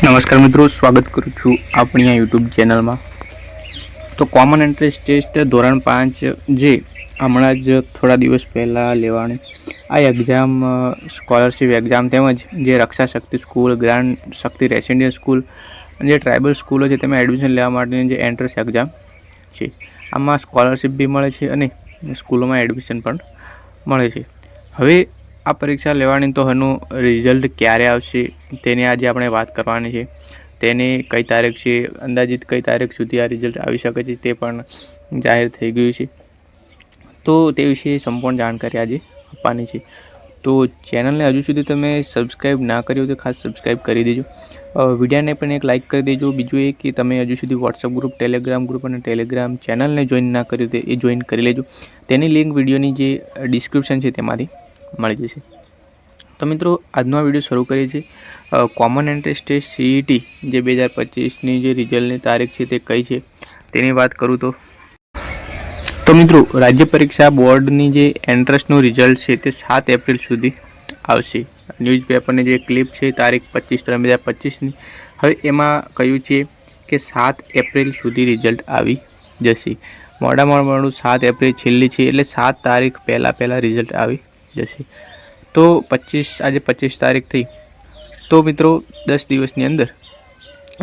નમસ્કાર મિત્રો, સ્વાગત કરું છું આપણી આ યુટ્યુબ ચેનલમાં તો કોમન એન્ટ્રન્સ ટેસ્ટ ધોરણ પાંચ જે હમણાં જ થોડા દિવસ પહેલાં લેવાની. આ એક્ઝામ સ્કોલરશિપ એક્ઝામ તેમજ જે Raksha Shakti school grand Shakti residence school અને જે ટ્રાઇબલ સ્કૂલો છે તેમાં એડમિશન લેવા માટેની જે એન્ટ્રન્સ એક્ઝામ છે. આમાં સ્કોલરશિપ બી મળે છે અને સ્કૂલોમાં એડમિશન પણ મળે છે. હવે આ પરીક્ષા લેવાની તો એનું રિઝલ્ટ ક્યારે આવશે, તેની આજે આપણે વાત કરવાની છે. તેની કઈ તારીખ છે, અંદાજિત કઈ તારીખ સુધી આ રિઝલ્ટ આવી શકે છે તે પણ જાહેર થઈ ગયું છે. તો તે વિશે સંપૂર્ણ જાણકારી આજે આપવાની છે. તો ચેનલને હજુ સુધી તમે સબસ્ક્રાઈબ ના કરી હોય તો ખાસ સબસ્ક્રાઈબ કરી દેજો. વિડિયાને પણ એક લાઇક કરી દેજો. બીજું એ કે તમે હજુ સુધી વોટ્સઅપ ગ્રુપ ટેલિગ્રામ ગ્રુપ અને ટેલિગ્રામ ચેનલને જોઈન ના કર્યું તે એ જોઈન કરી લેજો. તેની લિંક વિડીયોની જે ડિસ્ક્રિપ્શન છે તેમાંથી મળી જશે. તો મિત્રો, આજનો આ વીડિયો શરૂ કરીએ છીએ. કોમન એન્ટ્રન્સ ટેસ્ટ સીઈટી જે બે હજાર પચીસની જે રિઝલ્ટની તારીખ છે તે કઈ છે તેની વાત કરું તો. તો મિત્રો, રાજ્ય પરીક્ષા બોર્ડની જે એન્ટ્રન્સનું રિઝલ્ટ છે તે સાત એપ્રિલ સુધી આવશે. ન્યૂઝપેપરની જે ક્લિપ છે તારીખ પચીસ ત્રણ બે હજાર પચીસની, હવે એમાં કહ્યું છે કે સાત એપ્રિલ સુધી રિઝલ્ટ આવી જશે. મોડામાં મોડું સાત એપ્રિલ છેલ્લી છે એટલે સાત તારીખ પહેલાં પહેલાં રિઝલ્ટ આવી જશે. તો પચીસ, આજે પચીસ તારીખ થઈ. તો મિત્રો, દસ દિવસની અંદર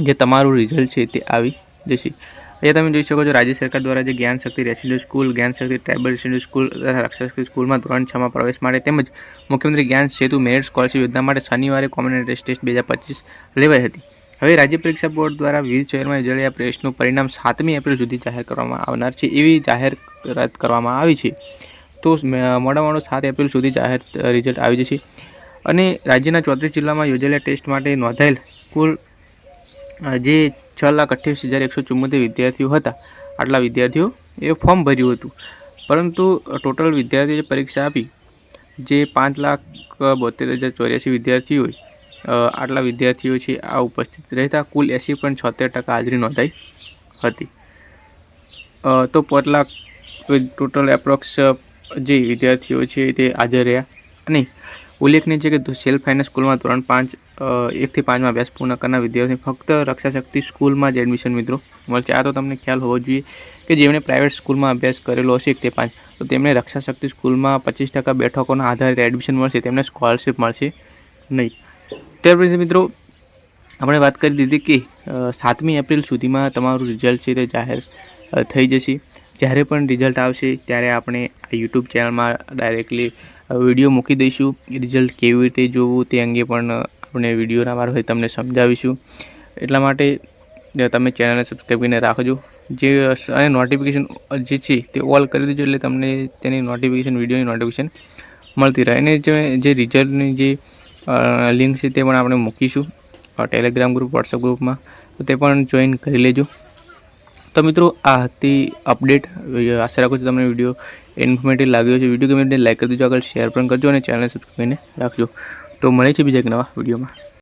જે તમારું રિઝલ્ટ છે તે આવી જશે. અહીંયા તમે જોઈ શકો છો, રાજ્ય સરકાર દ્વારા જે જ્ઞાન શક્તિ રેસિડેન્સ સ્કૂલ, જ્ઞાન શક્તિ ટ્રાઇબલ રેસિડેન્સ સ્કૂલ તથા રક્ષાશક્તિ સ્કૂલમાં ધોરણ છમાં પ્રવેશ માટે તેમજ મુખ્યમંત્રી જ્ઞાન સેતુ મેરિટ સ્કોલરશિપ યોજના માટે શનિવારે એન્ટ્રન્સ ટેસ્ટ બે હજાર પચીસ લેવાઈ હતી. હવે રાજ્ય પરીક્ષા બોર્ડ દ્વારા વિવિધ શહેરમાં યોજાયેલા પ્રવેશનું પરિણામ સાતમી એપ્રિલ સુધી જાહેર કરવામાં આવનાર છે એવી જાહેરાત કરવામાં આવી છે. તો મોડા મોડો સાત એપ્રિલ સુધી જાહેર રિઝલ્ટ આવી જશે. અને રાજ્યના ચોત્રીસ જિલ્લામાં યોજેલા ટેસ્ટ માટે નોંધાયેલ કુલ જે છ લાખ અઠ્યાવીસ હજાર એકસો ચુમ્મોતેર વિદ્યાર્થીઓ હતા, આટલા વિદ્યાર્થીઓ એ ફોર્મ ભર્યું હતું. પરંતુ ટોટલ વિદ્યાર્થીઓ પરીક્ષા આપી, જે પાંચ લાખ બોતેર હજાર ચોર્યાસી વિદ્યાર્થીઓ આટલા વિદ્યાર્થીઓ છે, આ ઉપસ્થિત રહેતા કુલ એંસી પોઈન્ટ છોતેર ટકા હાજરી નોંધાઈ હતી. તો પાંચ લાખ, ટોટલ એપ્રોક્સ જે વિદ્યાર્થીઓ છે તે હાજર રહ્યા. અને ઉલ્લેખનીય છે કે સેલ્ફ ફાઇનાન્સ સ્કૂલમાં ધોરણ પાંચ એકથી પાંચમાં અભ્યાસ પૂર્ણ કરનાર વિદ્યાર્થી ફક્ત રક્ષાશક્તિ સ્કૂલમાં જ એડમિશન મિત્રો મળશે. આ તો તમને ખ્યાલ હોવો જોઈએ કે જેમણે પ્રાઇવેટ સ્કૂલમાં અભ્યાસ કરેલો હશે એકથી પાંચ, તો તેમને રક્ષાશક્તિ સ્કૂલમાં પચીસ ટકા બેઠકોના આધારે એડમિશન મળશે. તેમને સ્કોલરશિપ મળશે નહીં. ત્યાર પછી મિત્રો, આપણે વાત કરી દીધી કે સાતમી એપ્રિલ સુધીમાં તમારું રિઝલ્ટ છે તે જાહેર થઈ જશે. જ્યારે પણ રિઝલ્ટ આવશે ત્યારે આપણે આ યુટ્યુબ ચેનલમાં ડાયરેક્ટલી વીડિયો મૂકી દઈશું. રિઝલ્ટ કેવી રીતે જોવું તે અંગે પણ આપણે વિડીયોના મારફતે તમને સમજાવીશું. એટલા માટે તમે ચેનલને સબસ્ક્રાઈબ કરીને રાખજો. જે અને નોટિફિકેશન જે છે તે ઓલ કરી દેજો એટલે તમને તેની નોટિફિકેશન વિડીયોની નોટિફિકેશન મળતી રહે. અને જે રિઝલ્ટની જે લિંક છે તે પણ આપણે મૂકીશું. ટેલિગ્રામ ગ્રુપ વોટ્સઅપ ગ્રુપમાં તો તે પણ જોઈન કરી લેજો. તો મિત્રો, આ હતી અપડેટ આશા રાખું છું તમને વીડિયો ઇન્ફોર્મેટિવ લાગ્યો છે વીડિયો ગમે લાઈક કરી દેજો, આગળ શેર પણ કરજો અને ચેનલ સબસ્ક્રાઈબ કરીને રાખજો. તો મળે છે બીજા એક નવા વિડીયોમાં.